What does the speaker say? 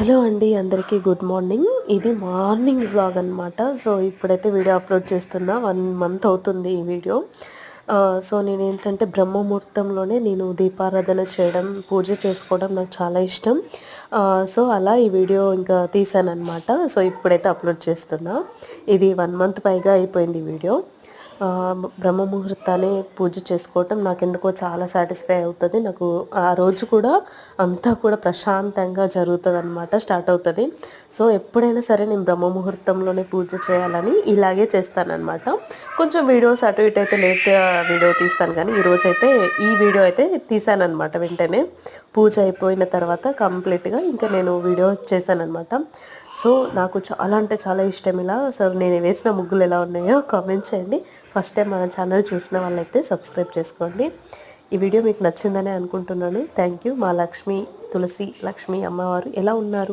Hello అండి అందరికీ good morning. ఇది మార్నింగ్ బ్లాగ్ అనమాట సో ఇప్పుడైతే వీడియో అప్లోడ్ చేస్తున్నా. వన్ మంత్ అవుతుంది ఈ వీడియో. సో నేను ఏంటంటే బ్రహ్మముహూర్తంలోనే నేను దీపారాధన చేయడం పూజ చేసుకోవడం నాకు చాలా ఇష్టం. సో అలా ఈ వీడియో ఇంకా తీసానమాట అనమాట సో ఇప్పుడైతే అప్లోడ్ చేస్తున్నా. ఇది వన్ మంత్ పైగా అయిపోయింది ఈ వీడియో. బ్రహ్మ ముహూర్తాన్ని పూజ చేసుకోవటం నాకు ఎందుకో చాలా సాటిస్ఫై అవుతుంది. నాకు ఆ రోజు కూడా అంతా కూడా ప్రశాంతంగా జరుగుతుంది అనమాట స్టార్ట్ అవుతుంది. సో ఎప్పుడైనా సరే నేను బ్రహ్మ ముహూర్తంలోనే పూజ చేయాలని ఇలాగే చేస్తానన్నమాట. కొంచెం వీడియోస్ అటు ఇటు అయితే లేట్ వీడియో తీస్తాను కానీ ఈరోజు అయితే ఈ వీడియో అయితే తీసానమాట వెంటనే. పూజ అయిపోయిన తర్వాత కంప్లీట్గా ఇంకా నేను వీడియో చేశానమాట సో నాకు చాలా అంటే చాలా ఇష్టం ఇలా. సో నేను వేసిన ముగ్గులు ఎలా ఉన్నాయో కామెంట్ చేయండి. ఫస్ట్ టైం మన ఛానల్ చూసిన వాళ్ళైతే సబ్స్క్రైబ్ చేసుకోండి. ఈ వీడియో మీకు నచ్చిందని అనుకుంటున్నాను. Thank you. మా లక్ష్మి తులసి లక్ష్మి అమ్మవారు ఎలా ఉన్నారు?